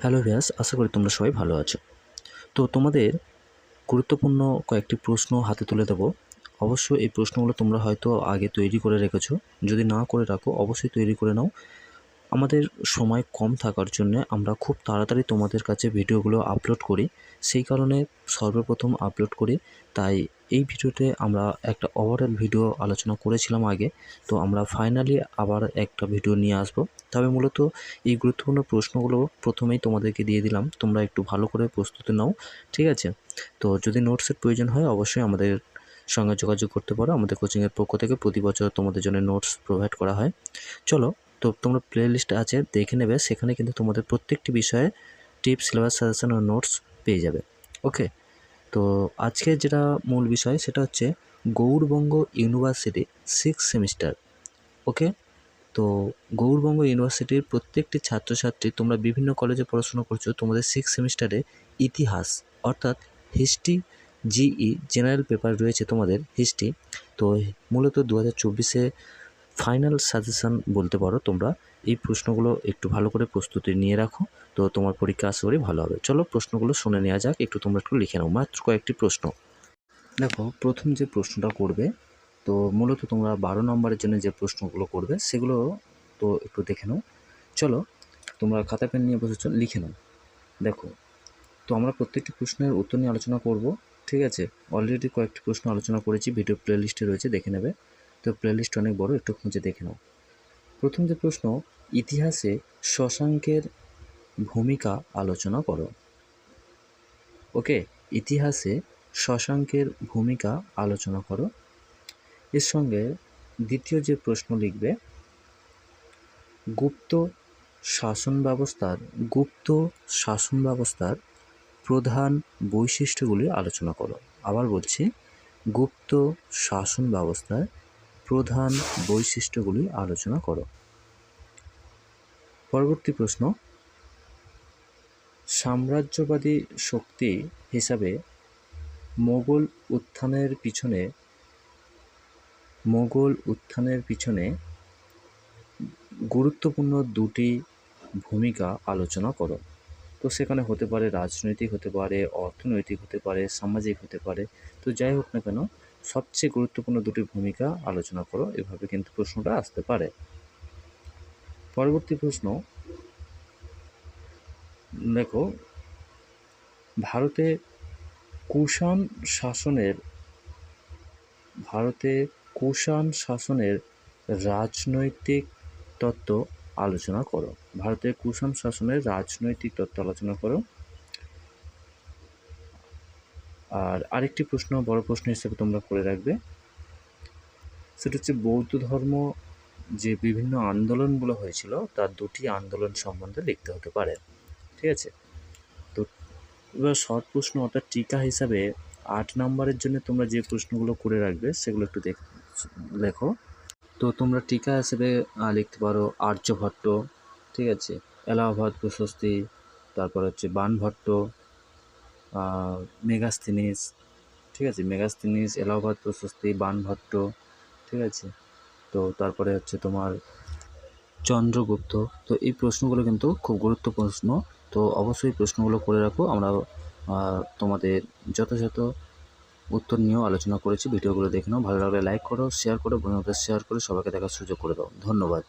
Hello ভিয়াস আশা করি তোমরা সবাই ভালো আছো। তো তোমাদের গুরুত্বপূর্ণ কয়েকটি প্রশ্ন হাতে তুলে দেবো। অবশ্যই এই প্রশ্নগুলো তোমরা হয়তো আগে তৈরি করে রেখেছো। যদি না করে রাখো, অবশ্যই তৈরি করে নাও। আমাদের সময় কম থাকার জন্য আমরা খুব তাড়াতাড়ি তোমাদের কাছে ভিডিওগুলো আপলোড করি। সেই কারণে সর্বপ্রথম আপলোড করি, তাই এই ভিডিওতে আমরা একটা ওভারঅল ভিডিও আলোচনা করেছিলাম আগে, তো আমরা ফাইনালি আবার একটা ভিডিও নিয়ে আসব। তবে মূলত এই গুরুত্বপূর্ণ প্রশ্নগুলো প্রথমেই তোমাদেরকে দিয়ে দিলাম, তোমরা একটু ভালো করে প্রস্তুতি নাও, ঠিক আছে? তো যদি নোটসের প্রয়োজন হয়, অবশ্যই আমাদের সঙ্গে যোগাযোগ করতে পারো, আমাদের কোচিংয়ের পক্ষ থেকে প্রতি বছর তোমাদের জন্য নোটস প্রোভাইড করা হয়। চলো, তো তোমরা প্লে লিস্ট আছে, দেখে নেবে, সেখানে কিন্তু তোমাদের প্রত্যেকটি বিষয়ে টিপস সিলেবাস সাজেশন ও নোটস পেয়ে যাবে। ওকে তো আজকে যেটা মূল বিষয় সেটা হচ্ছে Gourbanga university six semester okay তো গৌড়বঙ্গ ইউনিভার্সিটির প্রত্যেকটি ছাত্রছাত্রী তোমরা বিভিন্ন কলেজে পড়াশোনা করছ, তোমাদের সিক্স সেমিস্টারে ইতিহাস, অর্থাৎ হিস্ট্রি জিই জেনারেল পেপার রয়েছে তোমাদের হিস্ট্রি তো মূলত দু হাজার চব্বিশে ফাইনাল সাজেশান বলতে পারো তোমরা। এই প্রশ্নগুলো একটু ভালো করে প্রস্তুতি নিয়ে রাখো, তো তোমার পরীক্ষা আশা করি ভালো হবে। চলো প্রশ্নগুলো শুনে নেওয়া যাক, একটু তোমরা একটু লিখে নাও। মাত্র কয়েকটি প্রশ্ন। দেখো, প্রথম যে প্রশ্নটা করবে, তো মূলত তোমরা বারো নম্বরের জন্য যে প্রশ্নগুলো করবে, সেগুলো তো একটু দেখে নাও। চলো, তোমরা খাতা পেন নিয়ে বসেছ, লিখে নাও। দেখো, তো আমরা প্রত্যেকটি প্রশ্নের উত্তর নিয়ে আলোচনা করব, ঠিক আছে? অলরেডি কয়েকটি প্রশ্ন আলোচনা করেছি ভিডিও প্লে লিস্টে রয়েছে, দেখে নেবে। তো প্লেলিস্ট অনেক বড়, একটু খুঁজে দেখে নাও। প্রথম যে প্রশ্ন, ইতিহাসে শশাঙ্কের ভূমিকা আলোচনা করো। ওকে, ইতিহাসে শশাঙ্কের ভূমিকা আলোচনা করো। এর সঙ্গে দ্বিতীয় যে প্রশ্ন লিখবে, গুপ্ত শাসন ব্যবস্থার, গুপ্ত শাসন ব্যবস্থার প্রধান বৈশিষ্ট্যগুলি আলোচনা করো। আবার বলছি, গুপ্ত শাসন ব্যবস্থার প্রধান বৈশিষ্ট্যগুলি আলোচনা করো। পরবর্তী প্রশ্ন, সাম্রাজ্যবাদী শক্তি হিসাবে মোগল উত্থানের পিছনে, মোগল উত্থানের পিছনে গুরুত্বপূর্ণ দুটি ভূমিকা আলোচনা করো। তো সেখানে হতে পারে রাজনৈতিক হতে পারে, অর্থনৈতিক হতে পারে, সামাজিক হতে পারে। তো যাই হোক না কেন সবচেয়ে গুরুত্বপূর্ণ দুটি ভূমিকা আলোচনা করো। এভাবে কিন্তু প্রশ্নটা আসতে পারে। পরবর্তী প্রশ্ন, দেখো, ভারতে কুষাণ শাসনের, ভারতে কুষাণ শাসনের রাজনৈতিক তত্ত্ব আলোচনা করো। ভারতের কুষাণ শাসনের রাজনৈতিক তত্ত্ব আলোচনা করো। আর আরেকটি প্রশ্ন, বড় প্রশ্ন হিসেবে তোমরা করে রাখবে। সেটা হচ্ছে বৌদ্ধ ধর্ম যে বিভিন্ন আন্দোলনগুলো হয়েছিল, তার দুটি আন্দোলন সম্বন্ধে লিখতে হতে পারে। ঠিক আছে? তো এবার শর্ট প্রশ্ন অর্থাৎ টিকা হিসাবে আট নম্বরের জন্য তোমরা যে প্রশ্নগুলো করে রাখবে, সেগুলো একটু দেখ, লেখো। তো তোমরা টিকা হিসেবে লিখতে পারো আর্যভট্ট, ঠিক আছে? এলাহাবাদ প্রশস্তি, তারপর হচ্ছে বানভট্ট আহ, মেগাস্তিনিস ঠিক আছে? মেগাস্তিনিস এলাহাবাদ প্রশস্তি বানভট্ট ঠিক আছে? তো তারপরে হচ্ছে তোমার চন্দ্রগুপ্ত। তো এই প্রশ্নগুলো কিন্তু খুব গুরুত্বপূর্ণ। প্রশ্ন তো অবশ্যই প্রশ্নগুলো করে রাখো। আমরা তোমাদের যথাযথ উত্তর নিয়েও আলোচনা করেছি। ভিডিওগুলো দেখে নাও। ভালো লাগলে লাইক করো শেয়ার করো বন্ধুদের শেয়ার করে সবাইকে দেখার সুযোগ করে দাও। ধন্যবাদ।